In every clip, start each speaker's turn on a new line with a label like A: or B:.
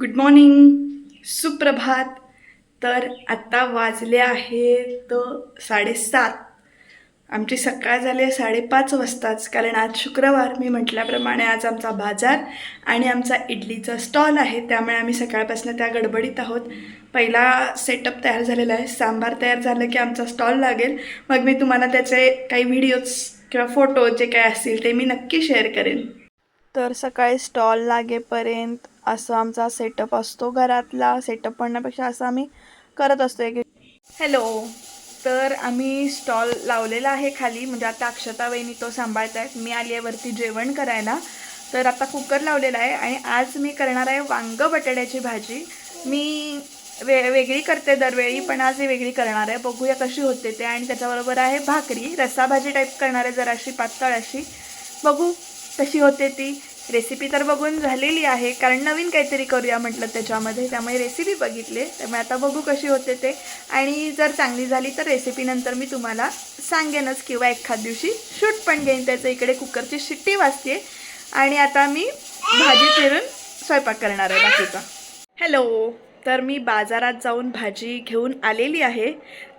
A: Good morning सुप्रभात. तर आत्ता वाजले आहेत साडेसात. आमची सकाळ झाली आहे साडेपाच वाजताच कारण आज शुक्रवार. मी म्हटल्याप्रमाणे आज आमचा बाजार आणि आमचा इडलीचा स्टॉल आहे त्यामुळे आम्ही सकाळपासून त्या गडबडीत आहोत. पहिला सेटअप तयार झालेला आहे. सांबार तयार झालं की आमचा स्टॉल लागेल. मग मी तुम्हाला त्याचे काही व्हिडिओज किंवा फोटो जे काय असतील ते मी नक्की शेअर करेन. तर सकाळी स्टॉल लागेपर्यंत असं आमचा सेटअप असतो घरातला. सेटअप म्हणण्यापेक्षा असं आम्ही करत असतो एक हॅलो तर आम्ही स्टॉल लावलेला आहे खाली. म्हणजे आता अक्षता वहिनी तो सांभाळत आहेत मी आली आहे वरती जेवण करायला. तर आता कुकर लावलेला आहे आणि आज मी करणार आहे वांग बटाट्याची भाजी. मी वे वेगळी करते दरवेळी पण आज ही वेगळी करणार आहे. बघूया कशी होते ते. आणि त्याच्याबरोबर आहे भाकरी. रसाभाजी भाजी टाईप करणार आहे जराशी पातळ अशी. बघू कशी होते ती. रेसिपी तर बघून झालेली आहे. कारण नवीन काहीतरी करूया म्हटलं त्याच्यामध्ये. त्यामुळे रेसिपी बघितले. त्यामुळे आता बघू कशी होते ते. आणि जर चांगली झाली तर रेसिपीनंतर मी तुम्हाला सांगेनच किंवा एखाद दिवशी शूट पण घेईन. त्याचं इकडे कुकरची शिट्टी वाजते. आणि आता मी भाजी चिरून स्वयंपाक करणार आहे बाकीचा. हॅलो तर मी बाजारात जाऊन भाजी घेऊन आलेली आहे.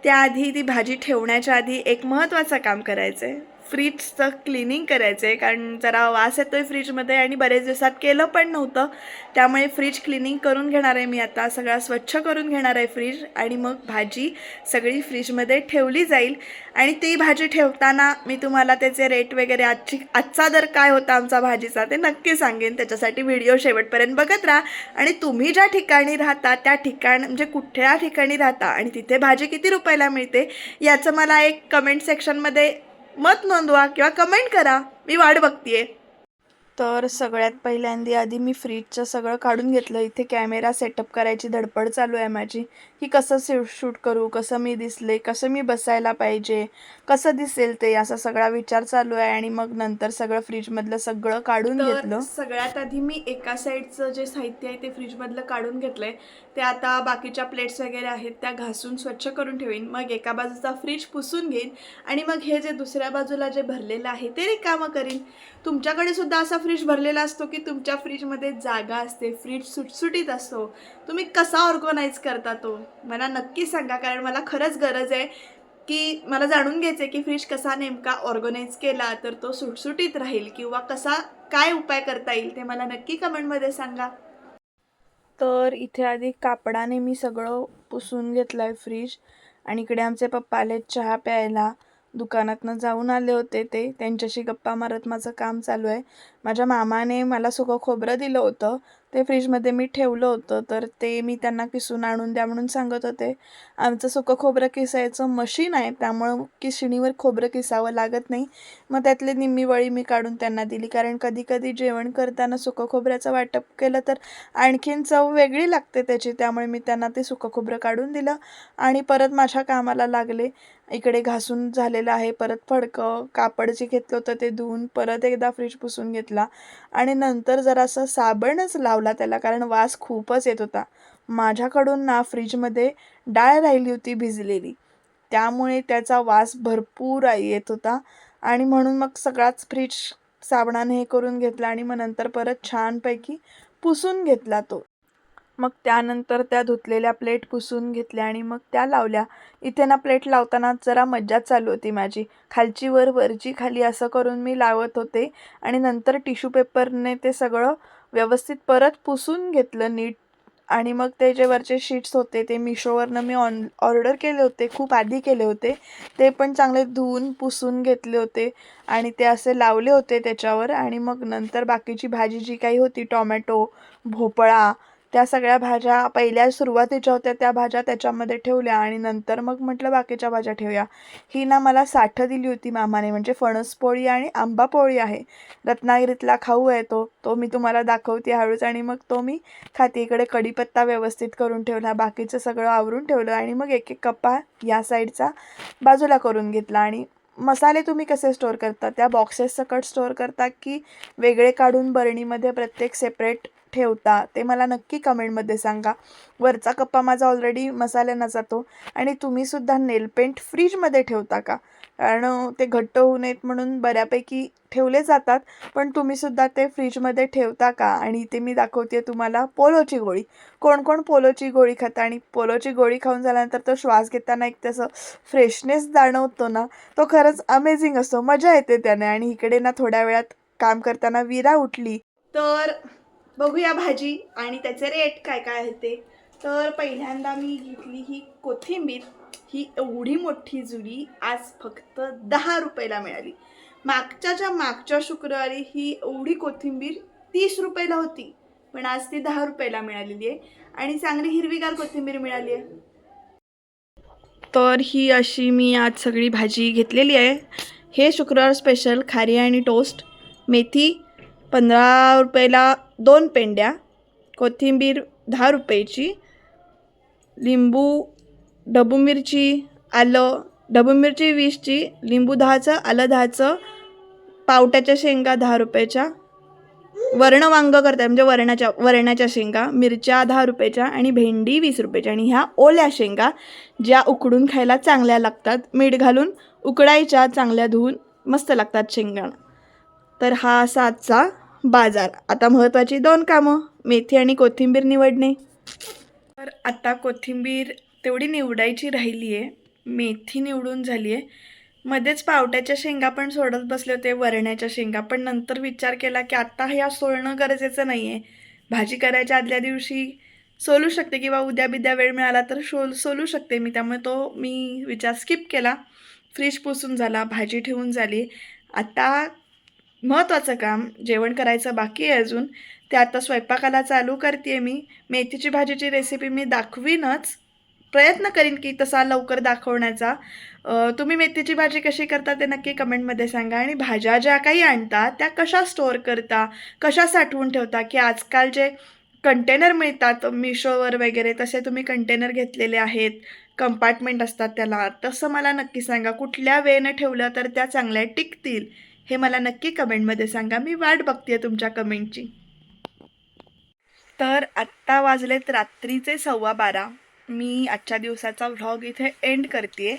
A: त्याआधी ती भाजी ठेवण्याच्या आधी एक महत्त्वाचं काम करायचं आहे फ्रीजचं क्लिनिंग करायचं आहे कारण जरा वास येतो आहे फ्रीजमध्ये आणि बरेच दिवसात केलं पण नव्हतं. त्यामुळे फ्रीज क्लिनिंग करून घेणार आहे मी आता. सगळा स्वच्छ करून घेणार आहे फ्रीज आणि मग भाजी सगळी फ्रीजमध्ये ठेवली जाईल. आणि ती भाजी ठेवताना मी तुम्हाला त्याचे रेट वगैरे आजची आजचा दर काय होता आमचा भाजीचा ते नक्की सांगेन. त्याच्यासाठी व्हिडिओ शेवटपर्यंत बघत राहा. आणि तुम्ही ज्या ठिकाणी राहता त्या ठिकाण म्हणजे कुठल्या ठिकाणी राहता आणि तिथे भाजी किती रुपयाला मिळते याचं मला एक कमेंट सेक्शनमध्ये मत नोंदवा किंवा कमेंट करा. मी वाट बघतीये. तर सगळ्यात पहिल्यांदा आधी मी फ्रीजचं सगळं काढून घेतलं. इथे कॅमेरा सेटअप करायची धडपड चालू आहे माझी. की कसं शू शूट करू कसं मी दिसले कसं मी बसायला पाहिजे कसं दिसेल ते असा सगळा विचार चालू आहे आणि मग नंतर सगळं फ्रीजमधलं सगळं काढून घेतलं. सगळ्यात आधी मी एका साईडचं जे साहित्य आहे ते फ्रीजमधलं काढून घेतलंय. ते आता बाकीच्या प्लेट्स वगैरे आहेत त्या घासून स्वच्छ करून ठेवीन. मग एका बाजूचा फ्रीज पुसून घेईन आणि मग हे जे दुसऱ्या बाजूला जे भरलेलं आहे ते रिकामं करीन. तुमच्याकडे सुद्धा असा फ्रीज भरलेला असतो की तुमच्या फ्रीजमध्ये जागा असते फ्रीज सुटसुटीत असतो. तुम्ही कसा ऑर्गनाईज करता तो? मला नक्की सांगा कारण मला खरंच गरज आहे की मला जाणून घ्यायचं आहे की फ्रीज कसा नेमका ऑर्गनाईज केला तर तो सुटसुटीत राहील किंवा कसा काय उपाय करता येईल ते मला नक्की कमेंटमध्ये सांगा. तर इथे आधी कापडाने मी सगळं पुसून घेतलं आहे फ्रीज आणि इकडे आमचे पप्पा आले चहा प्यायला. दुकानातनं जाऊन आले होते ते. त्यांच्याशी गप्पा मारत माझं काम चालू आहे. माझ्या मामाने मला सुकं खोबरं दिलं होतं. ते फ्रीजमध्ये मी ठेवलं होतं तर ते मी त्यांना किसून आणून द्या म्हणून सांगत होते. आमचं सुकं खोबरं किसायचं मशीन आहे त्यामुळं किसणीवर खोबरं किसावं लागत नाही. मग त्यातली निम्मी वळी मी काढून त्यांना दिली कारण कधी कधी जेवण करताना सुकं खोबऱ्याचं वाटप केलं तर आणखीन चव वेगळी लागते त्याची त्यामुळे मी त्यांना ते सुकं खोबरं काढून दिलं. आणि परत माझ्या कामाला लागले. इकडे घासून झालेलं आहे परत फडकं कापड जे घेतलं होतं ते धुवून परत एकदा फ्रीज पुसून घेतला. आणि नंतर जरासं साबणच लावला त्याला कारण वास खूपच येत होता. माझ्याकडून ना फ्रीजमध्ये डाळ राहिली होती भिजलेली. त्यामुळे त्याचा वास भरपूर येत होता आणि म्हणून मग सगळाच फ्रीज साबणाने हे करून घेतला आणि मग नंतर परत छानपैकी पुसून घेतला तो. मग त्यानंतर त्या धुतलेल्या प्लेट पुसून घेतल्या आणि मग त्या लावल्या. इथे ना प्लेट लावताना जरा मज्जा चालू होती माझी. खालची वर वरची खाली असं करून मी लावत होते आणि नंतर टिश्यू पेपरने ते सगळं व्यवस्थित परत पुसून घेतलं नीट. आणि मग ते जे वरचे शीट्स होते ते मिशोवरनं मी ऑन ऑर्डर केले होते खूप आधी केले होते. ते पण चांगले धुवून पुसून घेतले होते. आणि ते असे लावले होते त्याच्यावर. आणि मग नंतर बाकीची भाजी जी काही होती टॉमॅटो भोपळा त्या सगळ्या भाज्या पहिल्या सुरुवातीच्या होत्या त्या भाज्या त्याच्यामध्ये ठेवल्या आणि नंतर मग म्हटलं बाकीच्या भाज्या ठेवूया. ही ना मला साठं दिली होती मामाने म्हणजे फणस पोळी आणि आंबा पोळी आहे. रत्नागिरीतला खाऊ आहे तो तो मी तुम्हाला दाखवते हळूच आणि मग तो मी खाते. इकडे कढीपत्ता व्यवस्थित करून ठेवला बाकीचं सगळं आवरून ठेवलं आणि मग एक एक कप्पा या साईडचा बाजूला करून घेतला. आणि मसाले तुम्ही कसे स्टोअर करता? त्या बॉक्सेस सकट स्टोअर करता की वेगळे काढून बरणीमध्ये प्रत्येक सेपरेट ठेवता ते मला नक्की कमेंटमध्ये सांगा. वरचा कप्पा माझा ऑलरेडी मसाल्यानं जातो आणि तुम्हीसुद्धा नेलपेंट फ्रीजमध्ये ठेवता का? कारण ते घट्ट होऊ नयेत म्हणून बऱ्यापैकी ठेवले जातात पण तुम्हीसुद्धा ते फ्रीजमध्ये ठेवता का? आणि इथे मी दाखवते तुम्हाला पोलोची गोळी. कोण कोण पोलोची गोळी खाता आणि पोलोची गोळी खाऊन झाल्यानंतर तो श्वास घेताना एक तसं फ्रेशनेस जाणवतो ना तो खरंच अमेझिंग असतो. मजा येते त्याने आणि इकडे ना थोड्या वेळात काम करताना विरा उठली. तर बघूया भाजी आणि त्याचे रेट काय काय आहे ते. तर पहिल्यांदा मी घेतली ही कोथिंबीर. ही एवढी मोठी जुडी आज फक्त दहा रुपयाला मिळाली. मागच्याच्या मागच्या शुक्रवारी ही एवढी कोथिंबीर तीस रुपयाला होती पण आज ती दहा रुपयाला मिळालेली आहे. आणि चांगली हिरवीगार कोथिंबीर मिळाली आहे. तर ही अशी मी आज सगळी भाजी घेतलेली आहे. हे शुक्रवार स्पेशल खारी आणि टोस्ट मेथी पंधरा रुपयाला दोन पेंड्या कोथिंबीर दहा रुपयाची लिंबू डबू मिरची आलं डबू मिरची वीसची लिंबू दहाचं आलं दहाचं पावट्याच्या शेंगा दहा रुपयाच्या वर्ण वांग करतात म्हणजे वरणाच्या वरणाच्या शेंगा मिरच्या दहा रुपयाच्या आणि भेंडी वीस रुपयाच्या आणि ह्या ओल्या शेंगा ज्या उकडून खायला चांगल्या लागतात. मीठ घालून उकडायच्या चांगल्या धुवून मस्त लागतात शेंगा. तर हा असा आजचा बाजार. आता महत्त्वाची दोन कामं मेथी आणि कोथिंबीर निवडणे. तर आता कोथिंबीर तेवढी निवडायची राहिली आहे मेथी निवडून झाली आहे मध्येच पावट्याच्या शेंगा पण सोडत बसले होते वरण्याच्या शेंगा. पण नंतर विचार केला की आत्ता ह्या सोलणं गरजेचं नाही आहे भाजी करायच्या आदल्या दिवशी सोलू शकते किंवा उद्या बिद्या वेळ मिळाला तर सोल सोलू शकते. मी त्यामुळे तो मी विचार स्किप केला. फ्रीज पुसून झाला भाजी ठेवून झाली. आता महत्त्वाचं काम जेवण करायचं बाकी आहे अजून. ते आता स्वयंपाकाला चालू करते मी. मेथीची भाजीची रेसिपी मी दाखवीनच. प्रयत्न करीन की तसा लवकर दाखवण्याचा. तुम्ही मेथीची भाजी कशी करता ते नक्की कमेंटमध्ये सांगा. आणि भाज्या ज्या काही आणता त्या कशा स्टोअर करता कशा साठवून ठेवता? की आजकाल जे कंटेनर मिळतात मिशोवर वगैरे तसे तुम्ही कंटेनर घेतलेले आहेत. कंपार्टमेंट असतात त्याला. तसं मला नक्की सांगा. कुठल्या वेने ठेवलं तर त्या चांगल्या टिकतील? हे मला नक्की कमेंटमध्ये सांगा. मी वाट बघते तुमच्या कमेंटची. तर आत्ता वाजलेत रात्रीचे सव्वा बारा. मी आजच्या दिवसाचा व्लॉग इथे एंड करते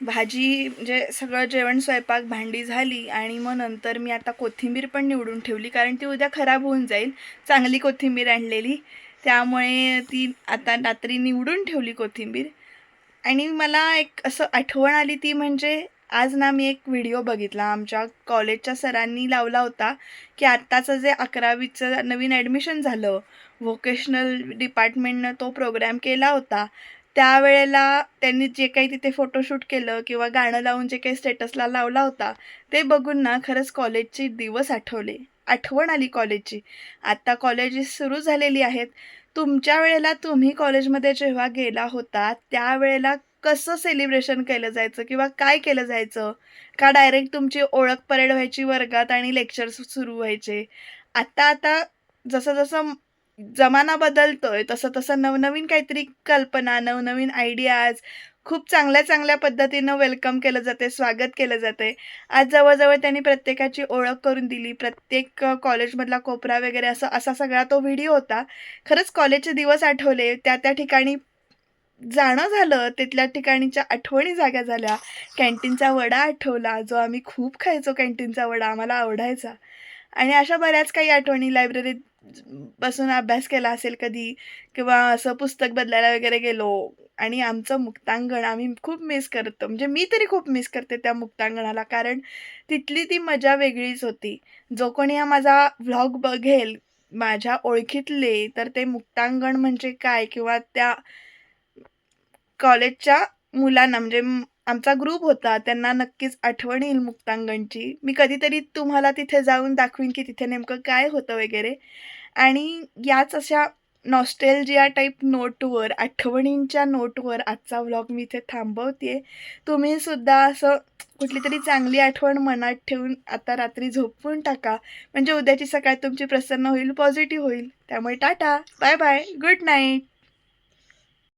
A: भाजी म्हणजे सगळं जेवण स्वयंपाक भांडी झाली आणि मग नंतर मी आता कोथिंबीर पण निवडून ठेवली कारण ती उद्या खराब होऊन जाईल. चांगली कोथिंबीर आणलेली. त्यामुळे ती आता रात्री निवडून ठेवली कोथिंबीर. आणि मला एक असं आठवण आली ती म्हणजे आज ना मी एक व्हिडिओ बघितला. आमच्या कॉलेजच्या सरांनी लावला होता की आत्ताचं जे अकरावीचं नवीन ॲडमिशन झालं व्होकेशनल डिपार्टमेंटनं तो प्रोग्राम केला होता. त्यावेळेला त्यांनी जे काही तिथे फोटोशूट केलं किंवा गाणं लावून जे काही स्टेटसला लावला होता ते बघून ना खरंच कॉलेजचे दिवस आठवले. आठवण आली कॉलेजची आत्ता कॉलेजेस सुरू झालेली आहेत. तुमच्या वेळेला तुम्ही कॉलेजमध्ये जेव्हा गेला होता त्यावेळेला कसं सेलिब्रेशन केलं जायचं किंवा काय केलं जायचं? का डायरेक्ट तुमची ओळख परेड व्हायची वर्गात आणि लेक्चर्स सुरू व्हायचे? आत्ता आता जसं जसं जमाना बदलतोय तसं तसं नवनवीन काहीतरी कल्पना नवनवीन आयडियाज खूप चांगल्या चांगल्या पद्धतीनं वेलकम केलं जाते स्वागत केलं जाते. आज जवळजवळ त्यांनी प्रत्येकाची ओळख करून दिली. प्रत्येक कॉलेजमधला कोपरा वगैरे असं असा सगळा तो व्हिडिओ होता. खरंच कॉलेजचे दिवस आठवले. त्या त्या ठिकाणी जाणं झालं तिथल्या ठिकाणीच्या आठवणी जाग्या झाल्या. कॅन्टीनचा वडा आठवला जो आम्ही खूप खायचो कॅन्टीनचा वडा आम्हाला आवडायचा. आणि अशा बऱ्याच काही आठवणी लायब्ररीत बसून अभ्यास केला असेल कधी किंवा असं पुस्तक बदलायला वगैरे गेलो आणि आमचं मुक्तांगण आम्ही खूप मिस करतो. म्हणजे मी तरी खूप मिस करते त्या मुक्तांगणाला कारण तिथली ती मजा वेगळीच होती. जो कोणी हा माझा व्लॉग बघेल माझ्या ओळखीतले तर ते मुक्तांगण म्हणजे काय किंवा त्या कॉलेजच्या मुलांना म्हणजे आमचा ग्रुप होता त्यांना नक्कीच आठवण येईल मुक्तांगणची. मी कधीतरी तुम्हाला तिथे जाऊन दाखवीन की तिथे नेमकं काय होतं वगैरे. आणि याच अशा नॉस्टेलजिया टाईप नोटवर आठवणींच्या नोटवर आजचा व्लॉग मी इथे थांबवते तुम्ही सुद्धा असं कुठली तरी चांगली आठवण मनात ठेवून आता रात्री झोपून टाका. म्हणजे उद्याची सकाळ तुमची प्रसन्न होईल पॉझिटिव्ह होईल. त्यामुळे tata. Bye bye good night